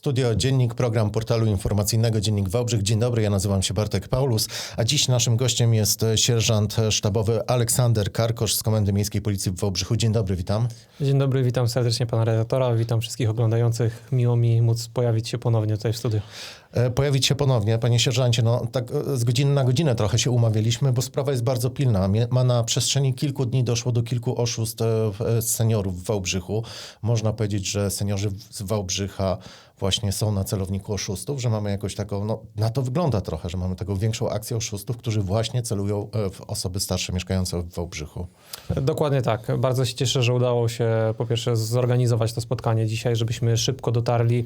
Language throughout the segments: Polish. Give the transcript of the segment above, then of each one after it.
Studio Dziennik, program portalu informacyjnego Dziennik Wałbrzych. Dzień dobry, ja nazywam się Bartek Paulus, a dziś naszym gościem jest sierżant sztabowy Aleksander Karkosz z Komendy Miejskiej Policji w Wałbrzychu. Dzień dobry, witam. Dzień dobry, witam serdecznie pana redaktora, witam wszystkich oglądających. Miło mi móc pojawić się ponownie tutaj w studiu. E, Pojawić się ponownie, panie sierżancie, no tak e, z godziny na godzinę trochę się umawialiśmy, bo sprawa jest bardzo pilna. Ma na przestrzeni kilku dni doszło do kilku oszustw e, seniorów w Wałbrzychu. Można powiedzieć, że seniorzy z Wałbrzycha właśnie są na celowniku oszustów, że mamy jakoś taką, no na to wygląda trochę, że mamy taką większą akcję oszustów, którzy właśnie celują w osoby starsze mieszkające w Wałbrzychu. Dokładnie tak. Bardzo się cieszę, że udało się po pierwsze zorganizować to spotkanie dzisiaj, żebyśmy szybko dotarli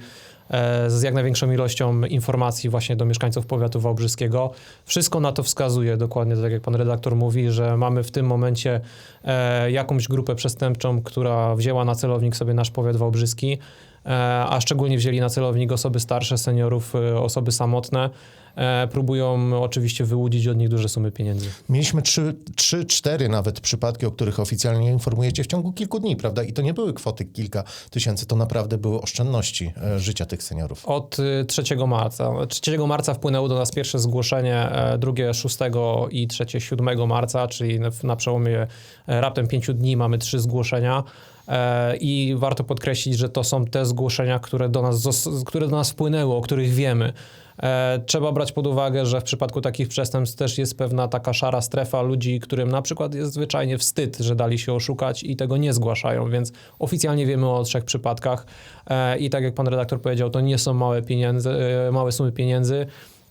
z jak największą ilością informacji właśnie do mieszkańców powiatu wałbrzyskiego. Wszystko na to wskazuje, dokładnie tak jak pan redaktor mówi, że mamy w tym momencie e, jakąś grupę przestępczą, która wzięła na celownik sobie nasz powiat wałbrzyski, e, a szczególnie wzięli na celownik osoby starsze, seniorów, e, osoby samotne. E, próbują oczywiście wyłudzić od nich duże sumy pieniędzy. Mieliśmy trzy, trzy, cztery nawet przypadki, o których oficjalnie informujecie w ciągu kilku dni, prawda? I to nie były kwoty kilka tysięcy, to naprawdę były oszczędności e, życia tych seniorów. Od y, 3 marca. 3 marca wpłynęło do nas pierwsze zgłoszenie, e, drugie 6 i trzecie 7 marca, czyli na- przełomie e, raptem 5 dni mamy trzy zgłoszenia. E, I warto podkreślić, że to są te zgłoszenia, które do nas, które do nas wpłynęły, o których wiemy. E, Trzeba brać pod uwagę, że w przypadku takich przestępstw też jest pewna taka szara strefa ludzi, którym na przykład jest zwyczajnie wstyd, że dali się oszukać i tego nie zgłaszają, więc oficjalnie wiemy o trzech przypadkach E, i tak jak pan redaktor powiedział, to nie są małe e, małe sumy pieniędzy.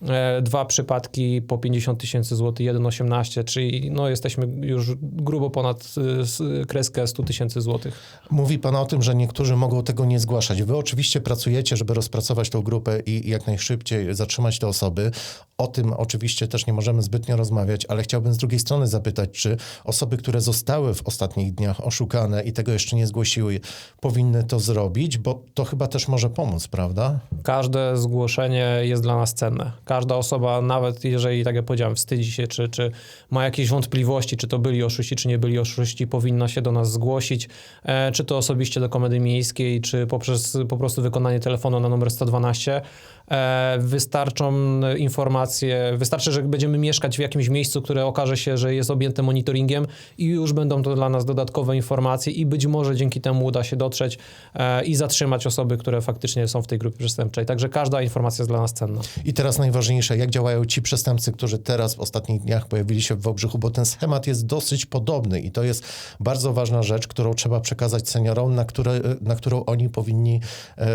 E, Dwa przypadki po 50 tysięcy złotych, jeden 18, czyli no jesteśmy już grubo ponad s- kreskę 100 tysięcy złotych. Mówi pan o tym, że niektórzy mogą tego nie zgłaszać. Wy oczywiście pracujecie, żeby rozpracować tą grupę i jak najszybciej zatrzymać te osoby. O tym oczywiście też nie możemy zbytnio rozmawiać, ale chciałbym z drugiej strony zapytać, czy osoby, które zostały w ostatnich dniach oszukane i tego jeszcze nie zgłosiły, powinny to zrobić, bo to chyba też może pomóc, prawda? Każde zgłoszenie jest dla nas cenne. Każda osoba, nawet jeżeli, tak jak powiedziałem, wstydzi się, czy, czy ma jakieś wątpliwości, czy to byli oszuści, czy nie byli oszuści, powinna się do nas zgłosić, e, czy to osobiście do Komedy Miejskiej, czy poprzez po prostu wykonanie telefonu na numer 112. E, wystarczą informacje, wystarczy, że będziemy mieszkać w jakimś miejscu, które okaże się, że jest objęte monitoringiem i już będą to dla nas dodatkowe informacje i być może dzięki temu uda się dotrzeć e, i zatrzymać osoby, które faktycznie są w tej grupie przestępczej. Także każda informacja jest dla nas cenna. I teraz najważniejsze, jak działają ci przestępcy, którzy teraz w ostatnich dniach pojawili się w Wałbrzychu, bo ten schemat jest dosyć podobny i to jest bardzo ważna rzecz, którą trzeba przekazać seniorom, na, które, na którą oni powinni e,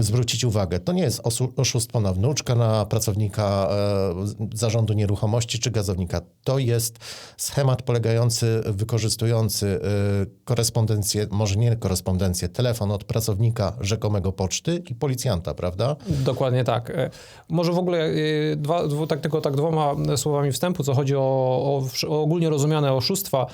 zwrócić uwagę. To nie jest osu, oszustwo na wnuczka, na pracownika e, zarządu nieruchomości czy gazownika. To jest schemat polegający, wykorzystujący e, korespondencję, może nie korespondencję, telefon od pracownika rzekomego poczty i policjanta, prawda? Dokładnie tak. E, Może w ogóle dwa, tak, tylko tak dwoma słowami wstępu, co chodzi o, o, o ogólnie rozumiane oszustwa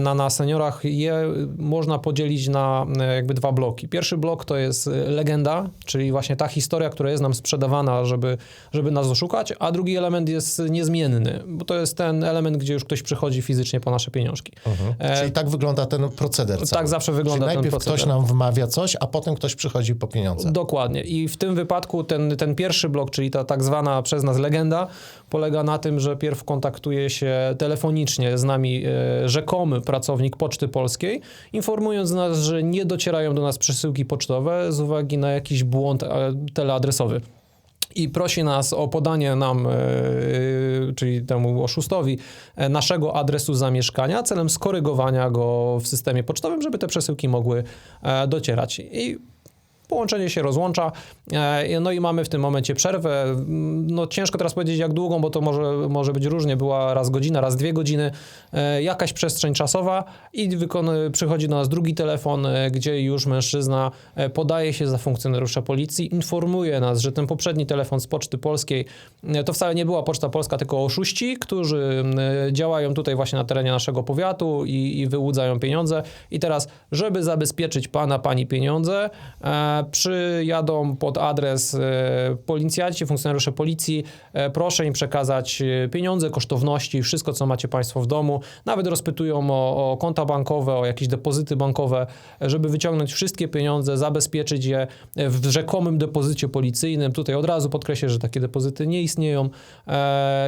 na, na seniorach, je można podzielić na jakby dwa bloki. Pierwszy blok to jest legenda, czyli właśnie ta historia, która jest nam sprzedawana, żeby, żeby nas oszukać, a drugi element jest niezmienny, bo to jest ten element, gdzie już ktoś przychodzi fizycznie po nasze pieniążki. E, Czyli tak wygląda ten proceder cały. tak zawsze wygląda Czyli ten najpierw proceder. ktoś nam wmawia coś, a potem ktoś przychodzi po pieniądze. Dokładnie. I w tym wypadku ten, ten pierwszy blok, czyli ta tak zwana przez nas legenda, polega na tym, że pierw kontaktuje się telefonicznie z nami e, rzekomy pracownik Poczty Polskiej, informując nas, że nie docierają do nas przesyłki pocztowe z uwagi na jakiś błąd e, teleadresowy. I prosi nas o podanie nam, e, czyli temu oszustowi, naszego adresu zamieszkania celem skorygowania go w systemie pocztowym, żeby te przesyłki mogły docierać. I Połączenie się rozłącza, e, no i mamy w tym momencie przerwę. No ciężko teraz powiedzieć jak długą, bo to może, może być różnie. Była raz godzina, raz dwie godziny, e, jakaś przestrzeń czasowa i wykon- przychodzi do nas drugi telefon, e, gdzie już mężczyzna podaje się za funkcjonariusza policji, informuje nas, że ten poprzedni telefon z Poczty Polskiej to wcale nie była Poczta Polska, tylko oszuści, którzy działają tutaj właśnie na terenie naszego powiatu i, i wyłudzają pieniądze. I teraz, żeby zabezpieczyć pana, pani pieniądze, przyjadą pod adres e, policjanci, funkcjonariusze policji. E, proszę im przekazać e, pieniądze, kosztowności, wszystko, co macie Państwo w domu. Nawet rozpytują o, o konta bankowe, o jakieś depozyty bankowe, żeby wyciągnąć wszystkie pieniądze, zabezpieczyć je w rzekomym depozycie policyjnym. Tutaj od razu podkreślę, że takie depozyty nie istnieją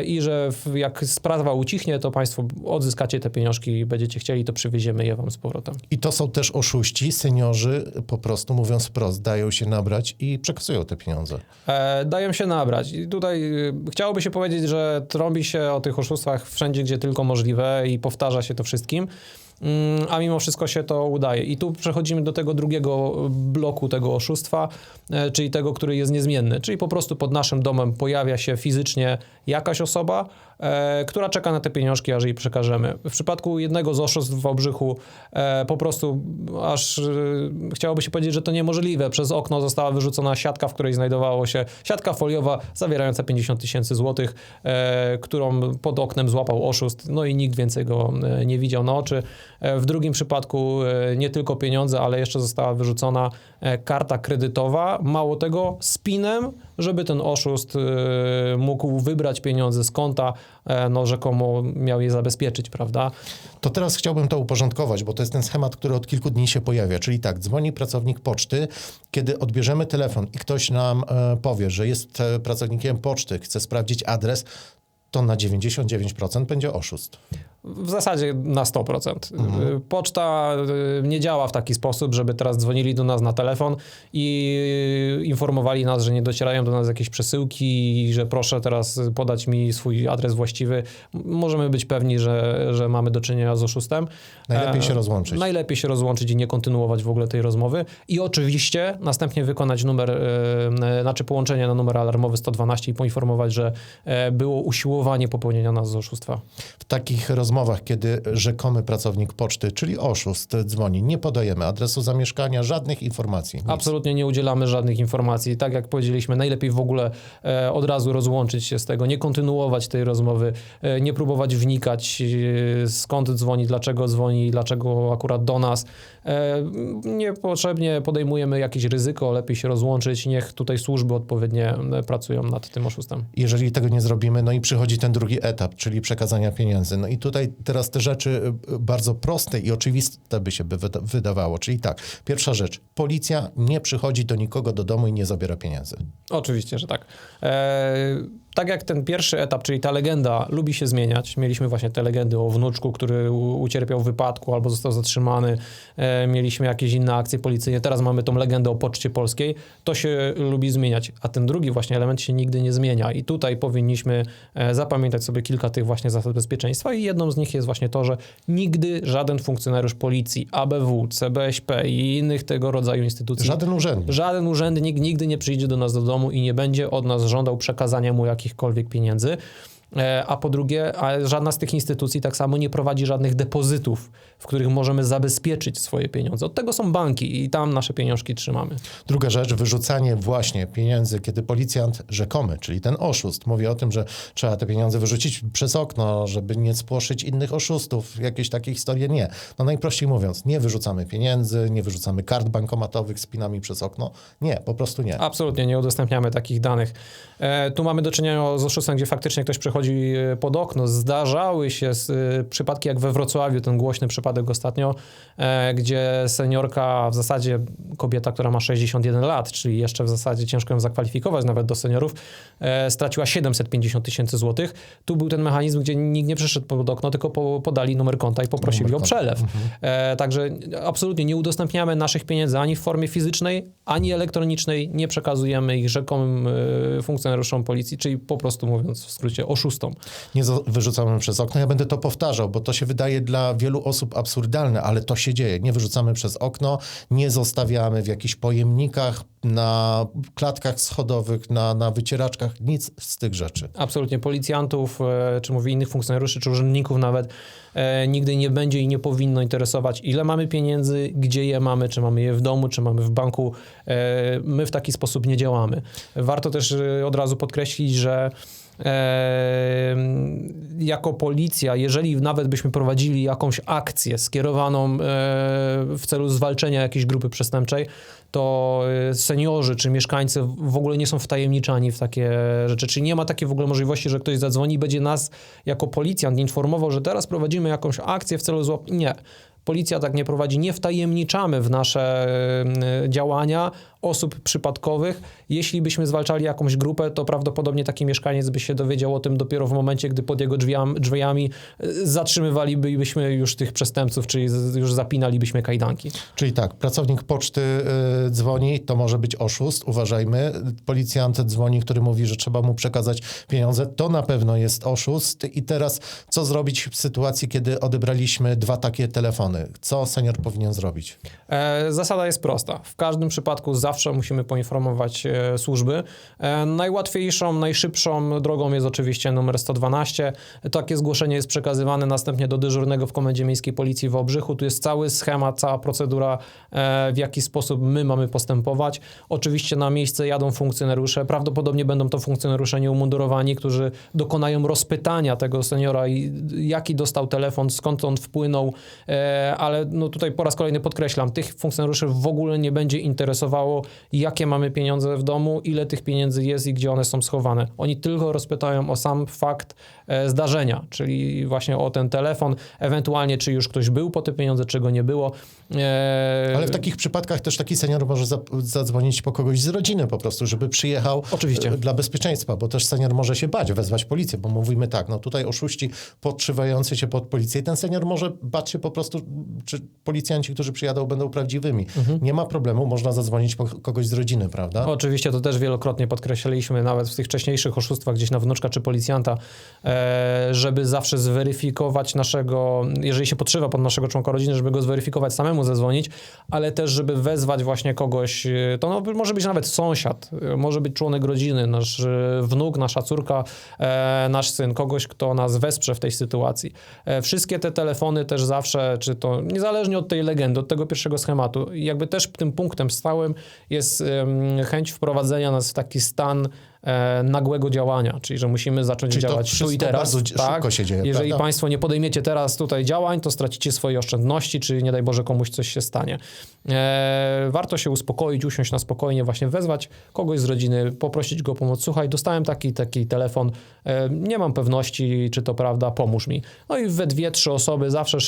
i że jak sprawa ucichnie, to Państwo odzyskacie te pieniążki i będziecie chcieli, to przywieziemy je Wam z powrotem. I to są też oszuści, seniorzy po prostu mówiąc wprost, dają się nabrać i przekazują te pieniądze. E, dają się nabrać. I tutaj y, chciałoby się powiedzieć, że trąbi się o tych oszustwach wszędzie, gdzie tylko możliwe i powtarza się to wszystkim. Mm, A mimo wszystko się to udaje. I tu przechodzimy do tego drugiego bloku tego oszustwa, e, czyli tego, który jest niezmienny. Czyli po prostu pod naszym domem pojawia się fizycznie jakaś osoba, e, która czeka na te pieniążki, aż jej przekażemy. W przypadku jednego z oszustw w Obrzychu e, po prostu aż chciałoby się powiedzieć, że to niemożliwe. Przez okno została wyrzucona siatka, w której znajdowało się siatka foliowa zawierająca 50 tysięcy złotych, którą pod oknem złapał oszust, no i nikt więcej go nie widział na oczy. E, W drugim przypadku e, nie tylko pieniądze, ale jeszcze została wyrzucona e, karta kredytowa, mało tego z pinem, żeby ten oszust mógł wybrać pieniądze z konta, no rzekomo miał je zabezpieczyć, prawda? To teraz chciałbym to uporządkować, bo to jest ten schemat, który od kilku dni się pojawia. Czyli tak, dzwoni pracownik poczty, kiedy odbierzemy telefon i ktoś nam powie, że jest pracownikiem poczty, chce sprawdzić adres, to na 99% będzie oszust. W zasadzie na 100%. Y, Poczta y, nie działa w taki sposób, żeby teraz dzwonili do nas na telefon i y, informowali nas, że nie docierają do nas jakieś przesyłki i że proszę teraz podać mi swój adres właściwy. Możemy być pewni, że, że mamy do czynienia z oszustem. Najlepiej E, się rozłączyć. Najlepiej się rozłączyć i nie kontynuować w ogóle tej rozmowy. I oczywiście następnie wykonać numer, e, e, znaczy połączenie na numer alarmowy 112 i poinformować, że było usiłowanie popełnienia nas z oszustwa. W takich rozmowach, kiedy rzekomy pracownik poczty, czyli oszust, dzwoni, nie podajemy adresu zamieszkania, żadnych informacji. Nic. Absolutnie nie udzielamy żadnych informacji. Tak jak powiedzieliśmy, najlepiej w ogóle e, od razu rozłączyć się z tego, nie kontynuować tej rozmowy, e, nie próbować wnikać e, skąd dzwoni, dlaczego dzwoni, dlaczego akurat do nas. E, niepotrzebnie podejmujemy jakieś ryzyko, lepiej się rozłączyć. Niech tutaj służby odpowiednie e, pracują nad tym oszustem. Jeżeli tego nie zrobimy, no i przychodzi ten drugi etap, czyli przekazania pieniędzy. No i tutaj teraz te rzeczy y, bardzo proste i oczywiste by się by wyda- wydawało. Czyli tak, pierwsza rzecz, policja nie przychodzi do nikogo do domu i nie zabiera pieniędzy. Oczywiście, że tak. E, tak jak ten pierwszy etap, czyli ta legenda lubi się zmieniać. Mieliśmy właśnie te legendy o wnuczku, który ucierpiał w wypadku albo został zatrzymany. E, mieliśmy jakieś inne akcje policyjne. Teraz mamy tą legendę o Poczcie Polskiej. To się lubi zmieniać. A ten drugi właśnie element się nigdy nie zmienia. I tutaj powinniśmy e, zapamiętać sobie kilka tych właśnie zasad bezpieczeństwa i jedną z nich jest właśnie to, że nigdy żaden funkcjonariusz policji, ABW, CBŚP i innych tego rodzaju instytucji Żaden urzędnik. Żaden urzędnik nigdy nie przyjdzie do nas do domu i nie będzie od nas żądał przekazania mu jakichkolwiek pieniędzy. E, A po drugie, a żadna z tych instytucji tak samo nie prowadzi żadnych depozytów, w których możemy zabezpieczyć swoje pieniądze. Od tego są banki i tam nasze pieniążki trzymamy. Druga rzecz, wyrzucanie właśnie pieniędzy, kiedy policjant rzekomy, czyli ten oszust, mówi o tym, że trzeba te pieniądze wyrzucić przez okno, żeby nie spłoszyć innych oszustów, jakieś takie historie. Nie. No najprościej mówiąc, nie wyrzucamy pieniędzy, nie wyrzucamy kart bankomatowych z pinami przez okno. Nie, po prostu nie. Absolutnie nie udostępniamy takich danych. E, tu mamy do czynienia z oszustwem, gdzie faktycznie ktoś przechodzi e, pod okno. Zdarzały się e, przypadki, jak we Wrocławiu, ten głośny przypadek ostatnio, e, gdzie seniorka, w zasadzie kobieta, która ma 61 lat, czyli jeszcze w zasadzie ciężko ją zakwalifikować nawet do seniorów, straciła 750 tysięcy złotych. Tu był ten mechanizm, gdzie nikt nie przyszedł pod okno, tylko po, podali numer konta i poprosili Numer o przelew. E, także absolutnie nie udostępniamy naszych pieniędzy ani w formie fizycznej, ani elektronicznej. Nie przekazujemy ich rzekomym funkcjonariuszom policji, czyli po prostu mówiąc w skrócie Nie wyrzucamy przez okno. Ja będę to powtarzał, bo to się wydaje dla wielu osób absurdalne, ale to się dzieje. Nie wyrzucamy przez okno, nie zostawiamy w jakichś pojemnikach, na klatkach schodowych, na, na wycieraczkach, nic z tych rzeczy. Absolutnie policjantów, e, czy mówię innych funkcjonariuszy, czy urzędników nawet e, nigdy nie będzie i nie powinno interesować, ile mamy pieniędzy, gdzie je mamy, czy mamy je w domu, czy mamy w banku. E, my w taki sposób nie działamy. Warto też e, od razu podkreślić, że jako policja, jeżeli nawet byśmy prowadzili jakąś akcję skierowaną e, w celu zwalczenia jakiejś grupy przestępczej, to e, seniorzy czy mieszkańcy w ogóle nie są wtajemniczani w takie rzeczy. Czyli nie ma takiej w ogóle możliwości, że ktoś zadzwoni i będzie nas jako policjant informował, że teraz prowadzimy jakąś akcję w celu złap... Nie. Policja tak nie prowadzi, nie wtajemniczamy w nasze działania osób przypadkowych. Jeśli byśmy zwalczali jakąś grupę, to prawdopodobnie taki mieszkaniec by się dowiedział o tym dopiero w momencie, gdy pod jego drzwiami, drzwiami e, zatrzymywalibyśmy już tych przestępców, czyli już zapinalibyśmy kajdanki. Czyli tak, pracownik poczty y, dzwoni, to może być oszust, uważajmy. Policjant dzwoni, który mówi, że trzeba mu przekazać pieniądze, to na pewno jest oszust. I teraz co zrobić w sytuacji, kiedy odebraliśmy dwa takie telefony? Co senior powinien zrobić? E, Zasada jest prosta. W każdym przypadku zawsze musimy poinformować e, służby. E, Najłatwiejszą, najszybszą drogą jest oczywiście numer 112. Takie zgłoszenie jest przekazywane następnie do dyżurnego w Komendzie Miejskiej Policji w Obrzychu. Tu jest cały schemat, cała procedura, e, w jaki sposób my mamy postępować. Oczywiście na miejsce jadą funkcjonariusze. Prawdopodobnie będą to funkcjonariusze nieumundurowani, którzy dokonają rozpytania tego seniora, jaki dostał telefon, skąd on wpłynął, ale no tutaj po raz kolejny podkreślam, tych funkcjonariuszy w ogóle nie będzie interesowało, jakie mamy pieniądze w domu, ile tych pieniędzy jest i gdzie one są schowane. Oni tylko rozpytają o sam fakt zdarzenia, czyli właśnie o ten telefon, ewentualnie czy już ktoś był po te pieniądze, czy go nie było. E, Ale w takich przypadkach też taki senior może za, zadzwonić po kogoś z rodziny po prostu, żeby przyjechał Oczywiście. e, dla bezpieczeństwa, bo też senior może się bać, wezwać policję, bo mówimy tak, no tutaj oszuści podszywający się pod policję i ten senior może bać się po prostu, czy policjanci, którzy przyjadą, będą prawdziwymi. Mhm. Nie ma problemu, można zadzwonić po kogoś z rodziny, prawda? Oczywiście to też wielokrotnie podkreśliliśmy, nawet w tych wcześniejszych oszustwach gdzieś na wnuczka czy policjanta, e, żeby zawsze zweryfikować naszego, jeżeli się podszywa pod naszego członka rodziny, żeby go zweryfikować, samemu zadzwonić, ale też, żeby wezwać właśnie kogoś, e, to no, może być nawet sąsiad, e, może być członek rodziny, nasz e, wnuk, nasza córka, nasz syn, kogoś, kto nas wesprze w tej sytuacji. Wszystkie te telefony też zawsze, czy to niezależnie od tej legendy, od tego pierwszego schematu, jakby też tym punktem stałym jest chęć wprowadzenia nas w taki stan e, nagłego działania, czyli że musimy zacząć Czyli działać tu i teraz. bardzo dzi- szybko się dzieje, Jeżeli prawda? Państwo nie podejmiecie teraz tutaj działań, to stracicie swoje oszczędności, czy nie daj Boże komuś coś się stanie. E, warto się uspokoić, usiąść na spokojnie, właśnie wezwać kogoś z rodziny, poprosić go o pomoc. Słuchaj, dostałem taki, taki telefon, e, nie mam pewności, czy to prawda, pomóż mi. No i we dwie, trzy osoby zawsze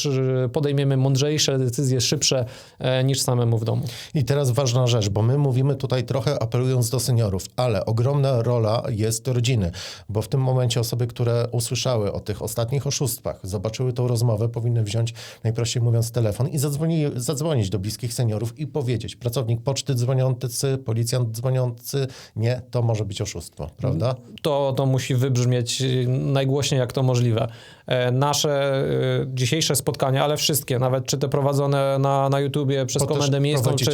podejmiemy mądrzejsze decyzje, szybsze e, niż samemu w domu. I teraz ważna rzecz, bo my mówimy tutaj trochę apelując do seniorów, ale ogromna rola jest rodziny, bo w tym momencie osoby, które usłyszały o tych ostatnich oszustwach, zobaczyły tą rozmowę, powinny wziąć, najprościej mówiąc, telefon i zadzwoni, zadzwonić do bliskich seniorów i powiedzieć, pracownik poczty dzwoniący, policjant dzwoniący, nie, to może być oszustwo, prawda? to, to musi wybrzmieć najgłośniej jak to możliwe. E, Nasze y, dzisiejsze spotkania, ale wszystkie, nawet czy te prowadzone na, na YouTubie przez Bo Komendę Miejską, czy,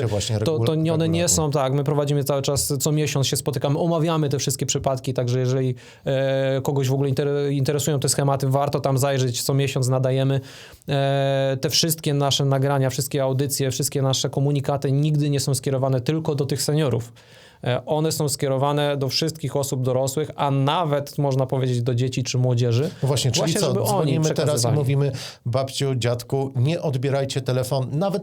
to, to nie, one nie są, tak, my prowadzimy cały czas, co miesiąc się spotykamy, omawiamy te wszystkie przypadki, także jeżeli e, kogoś w ogóle inter, interesują te schematy, warto tam zajrzeć, co miesiąc nadajemy. E, te wszystkie nasze nagrania, wszystkie audycje, wszystkie nasze komunikaty nigdy nie są skierowane tylko do tych seniorów. E, One są skierowane do wszystkich osób dorosłych, a nawet można powiedzieć do dzieci czy młodzieży. No właśnie, czyli Właśnie, co, dzwonimy teraz i mówimy babciu, dziadku, nie odbierajcie telefon, nawet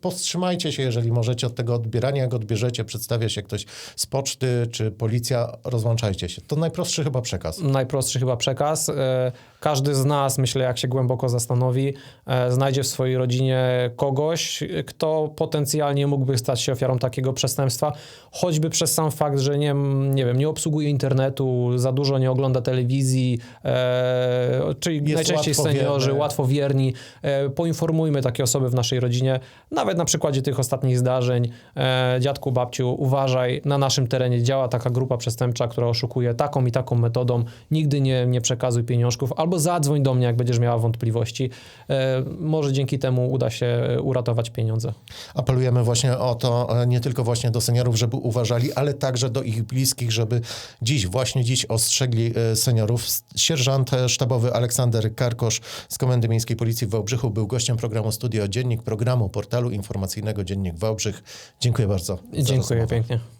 powstrzymajcie się, jeżeli możecie od tego odbierania, jak odbierzecie, przedstawia się ktoś z poczty czy policja, rozłączajcie się. To najprostszy chyba przekaz. Najprostszy chyba przekaz. E, Każdy z nas, myślę, jak się głęboko zastanowi, e, znajdzie w swojej rodzinie kogoś, kto potencjalnie mógłby stać się ofiarą takiego przestępstwa, choćby przez sam fakt, że nie, nie wiem, nie obsługuje internetu, za dużo nie ogląda telewizji, e, czyli Jest najczęściej łatwowierny. seniorzy, łatwowierni. E, poinformujmy takie osoby w naszej rodzinie, nawet na przykładzie tych ostatnich zdarzeń. E, dziadku, babciu, uważaj, na naszym terenie działa taka grupa przestępcza, która oszukuje taką i taką metodą. Nigdy nie, nie przekazuj pieniążków, albo zadzwoń do mnie, jak będziesz miała wątpliwości. E, może dzięki temu uda się e, uratować pieniądze. Apelujemy właśnie o to, e, nie tylko właśnie do seniorów, żeby uważali, ale także do ich bliskich, żeby dziś, właśnie dziś ostrzegli seniorów. Sierżant sztabowy Aleksander Karkosz z Komendy Miejskiej Policji w Wałbrzychu był gościem programu Studio Dziennik, programu portalu informacyjnego Dziennik Wałbrzych. Dziękuję bardzo. Dziękuję rozmowę. pięknie.